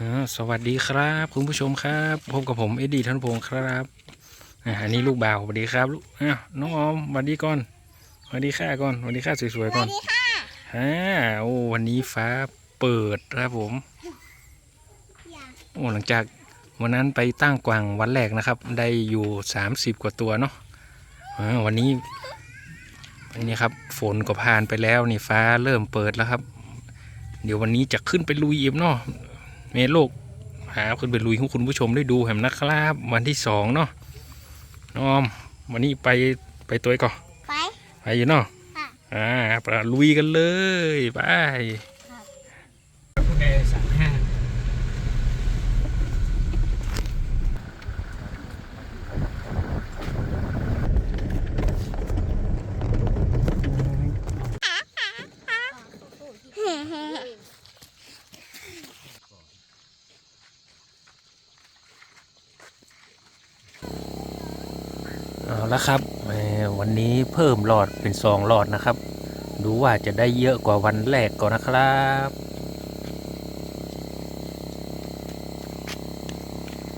อ่าสวัสดีครับ คุณผู้ชมครับพบกับผมเอ็ดดี้ธนพงศ์ครับอ่าอันนี้ลูกบ่าวสวัสดีครับลูกอ้าวน้องออมสวัสดีก่อนสวัสดีค่ะก่อนสวัสดีค่ะสวยๆก่อนอ่าโอ้วันนี้ฟ้าเปิดครับผมโอ้หลังจากวันนั้นไปตั้งกวางวันแรกนะครับ ได้อยู่ 30 กว่าตัวเนาะอ่าวันนี้อันนี้ครับฝนก็ผ่านไปแล้วนี่ฟ้าเริ่มเปิดแล้วครับ เดี๋ยววันนี้จะขึ้นไปลุยอีกเนาะ เมโลกหาขึ้นไปลุยให้คุณผู้ชมได้ดูแหมนะครับ วันที่สองเนาะน้องออมวันนี้ไปไปตัวก่อนไป ไปอยู่เนาะค่ะอ่าไปลุยกันเลย ไป ในสามห้า เอาละครับเอ่อวันนี้เพิ่มหลอดเป็นสองหลอดนะครับ ดูว่าจะได้เยอะกว่าวันแรกก่อนนะครับ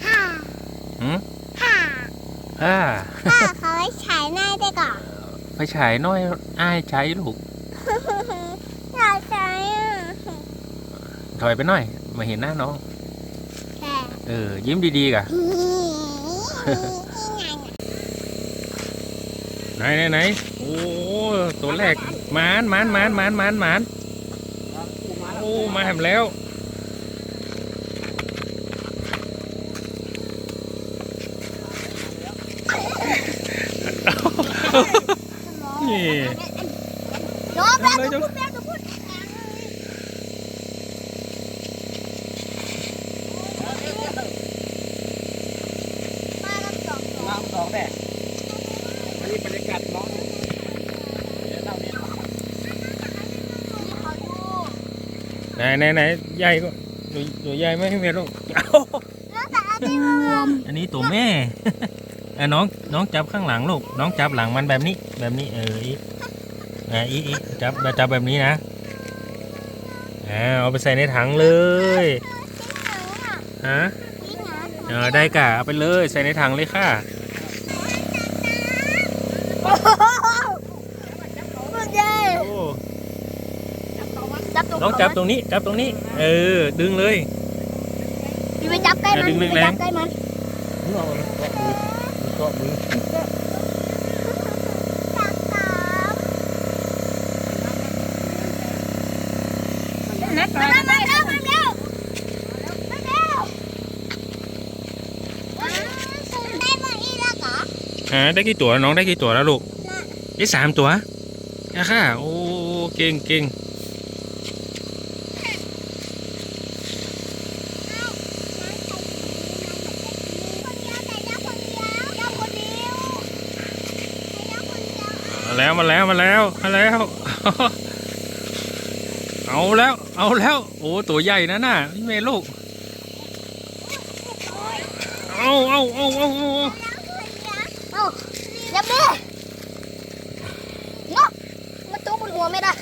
ฮ่าหืมฮ่าอ่าพ่อเขาไว้ฉายหน้าได้ก่อนไฟฉายน้อยอ้ายใช้ลูกเราใช้อะถอยไปหน่อย มาเห็นหน้าน้องแต่เออ ยิ้มดีๆกะ ไหนไหนไหนโอ้ตัวแรกหมานหมานหมานหมานหมานหมานโอ้มาแหมแล้วนี่โยมแล้ว เลย จะ จะ พูดแล้วจะพูดมาแล้วสองตัว น้ำสอง แดดอันนี้บรรยากาศเนาะเดี๋ยวเราเนี่ยนี่เขาดูไหนไหนไหนใหญ่ก็ตัวตัวใหญ่ไหมพี่เมย์ลูกแล้วแต่อันนี้มันรวมอันนี้ตัวแม่เอ้น้องน้องจับข้างหลังลูก น้องจับหลังมันแบบนี้ แบบนี้เอออีกอ่าอีกอีกจับจับแบบนี้นะอ่าเอาไปใส่ในถังเลยฮะนี่นะเออได้กะเอาไปเลยใส่ในถังเลยค่ะโอ้โห มันใหญ่โอ้จับตัวน้องจับตรงนี้ จับตรงนี้ เออ ดึงเลย พี่ไปจับใกล้มันอย่าดึงพี่ไปแรงๆจับใกล้มันนี่เอาเกาะมือเกาะมือ จับสามมาแล้วมาแล้วมาแล้วมาแล้วว้าวได้มาอีกแล้วเหรอ อ่าได้กี่ตัวน้องได้กี่ตัวแล้วลูกได้สามตัวอะค่ะโอ้เก่งเก่งมาแล้วมาแล้วมาแล้วมาแล้ว เอาแล้ว เอาแล้ว โอ้ตัวใหญ่นะน่ะพี่เมย์ลูก เอาเอาเอาเอาเอาเอายับดิงอกมาตู้บนหัวไม่ได้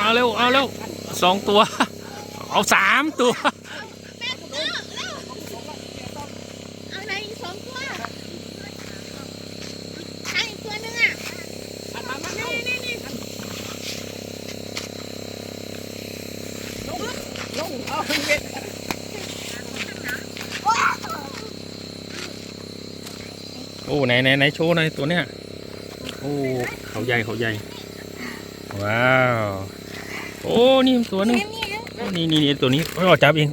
เอาเร็วเอาเร็วสองตัว เอาสามตัวเอาไหนสองตัวใช่ตัวนึงอะอันมามานี่นี่นี่ลงเอาเบ็ดโอ้ไหนไหนไหนโชว์หน่อยตัวเนี้ยโอ้เขาใหญ่เขาใหญ่ ว้าว โอ้นี่ตัวหนึงนี่นี่นี่ตัวนี้เราจับเอง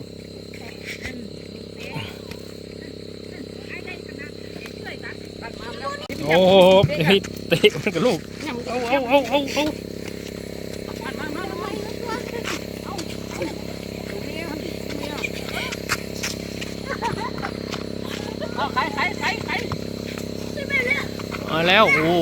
โอ้โหเฮ้เตะมันกับลูกเอาเอาเอาเอาเอาเอาไข่ไข่ไข่ไข่มาแล้ว โอ้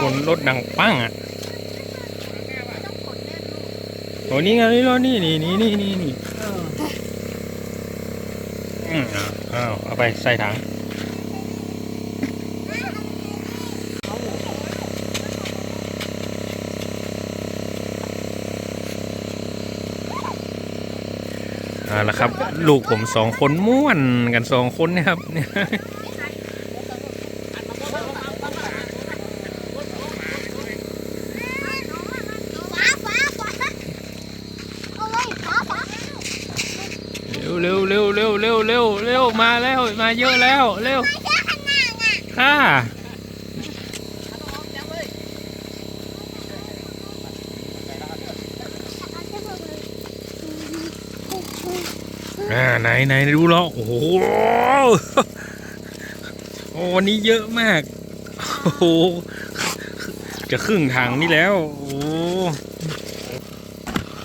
คนรถดังปั้งอะโอ้นี่ไงนี่รถนี่นี่นี่นี่นี่อ้าวเอาไปใส่ถัง เอาละครับ ลูกผมสองคนม่วนกันสองคนนะครับเนี่ยฟ้าฟ้าฟ้าเอาเลยฟ้าฟ้าเร็วเร็วเร็วเร็วเร็วเร็วเร็วมาแล้วมาเยอะแล้วเร็วค่ะ อ่าไหนไหนดูแล้วโอ้โหโอ้วันนี้เยอะมากโอ้โหจะครึ่งถังนี่แล้วโอ้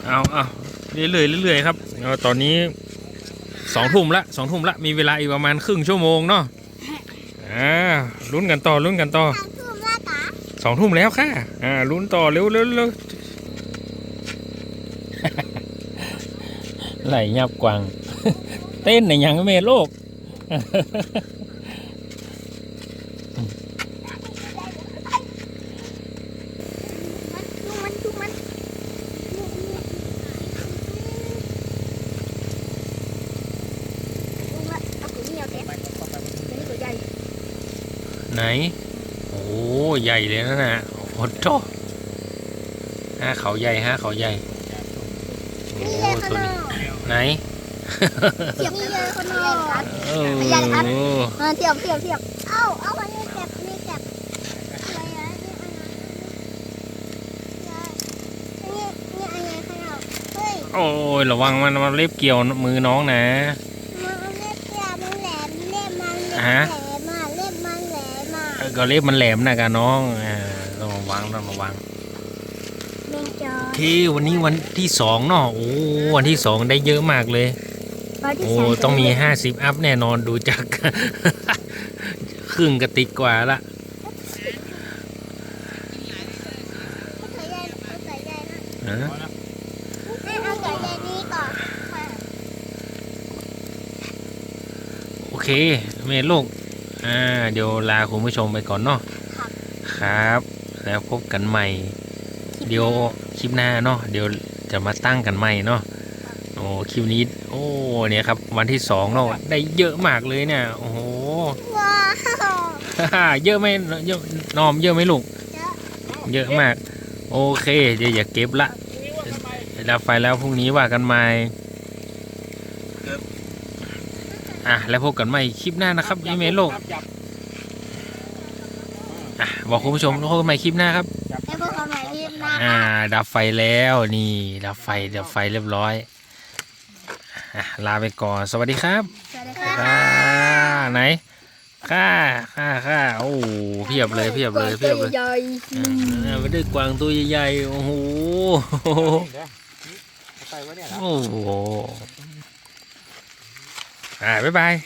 เอาเอาเรื่อยเรื่อยๆเรื่อยๆครับเอาตอนนี้สองทุ่มละสองทุ่มละมีเวลาอีกประมาณครึ่งชั่วโมงเนาะอ่าลุ้นกันต่อลุ้นกันต่อทางทุ่มละกะสองทุ่มแล้วค่ะอ่าลุ้นต่อเร็วเร็วเร็วไหลยับกวาง เต้นในยังเมโลกไหน โอ้ใหญ่เลยนะน่ะโอ้โหฮะเขาใหญ่ฮะเขาใหญ่ โอ้ตัวนี้ไหน เทียบนี่เลยขนมเออมาเทียบเทียบเทียบเอาเอาอันนี้เก็บนี่เก็บอะไรอะนี่อันนั้นนี่นี่อะไรขนาดเฮ้ยโอ้ยระวังมันมันเล็บเกี่ยวมือน้องนะมันเล็บเทียบมันแหลมเล็บมันแหลฮะมอะเล็บมันแหลมอะเออก็เล็บมันแหลมนะกะน้องอ่าต้องระวังต้องระวังเมนจอโอเควันนี้วันที่สองเนาะโอ้วันที่สองได้เยอะมากเลย โอ้ต้องมีห้าสิบอัพแน่นอนดูจาก ครึ่งกระติกกว่าละใส่ใหญ่เอาใส่ใหญ่นะนะให้เอาใส่ใหญ่นี้ก่อนโอเค เมลูกอ่าเดี๋ยวลาคุณผู้ชมไปก่อนเนาะครับ แล้วพบกันใหม่ เดี๋ยวคลิปหน้าเนาะเดี๋ยวจะมาตั้งกันใหม่เนาะโอ้คลิปนี้โอ้เนี่ยครับ วันที่สองเนาะได้เยอะมากเลยเนี่ยโอ้โหว้าวเยอะไหมเยอะนอมเยอะไหมลูกเยอะเยอะมาก โอเค เดี๋ยวอย่าเก็บละดับไฟแล้วพรุ่งนี้ว่ากันใหม่อะแล้วพบกันใหม่คลิปหน้านะครับยี่เมโลกจับอะบอกคุณผู้ชมพบกันใหม่คลิปหน้าครับแล้วพวกเขาใหม่รีบนะอ่า ดับไฟแล้วนี่ ดับไฟดับไฟเรียบร้อย อะลาไปก่อน สวัสดีครับสวัสดีครับค่าไหนค่าค่าค่าโอ้เพียบเลยเพียบเลยเพียบเลยใหญ่อ่าไม่ได้กวางตัวใหญ่ๆโอ้โหเดี๋ยวเอาไปไว้เนี่ยนะโอ้โหอ่าบ๊ายบายๆ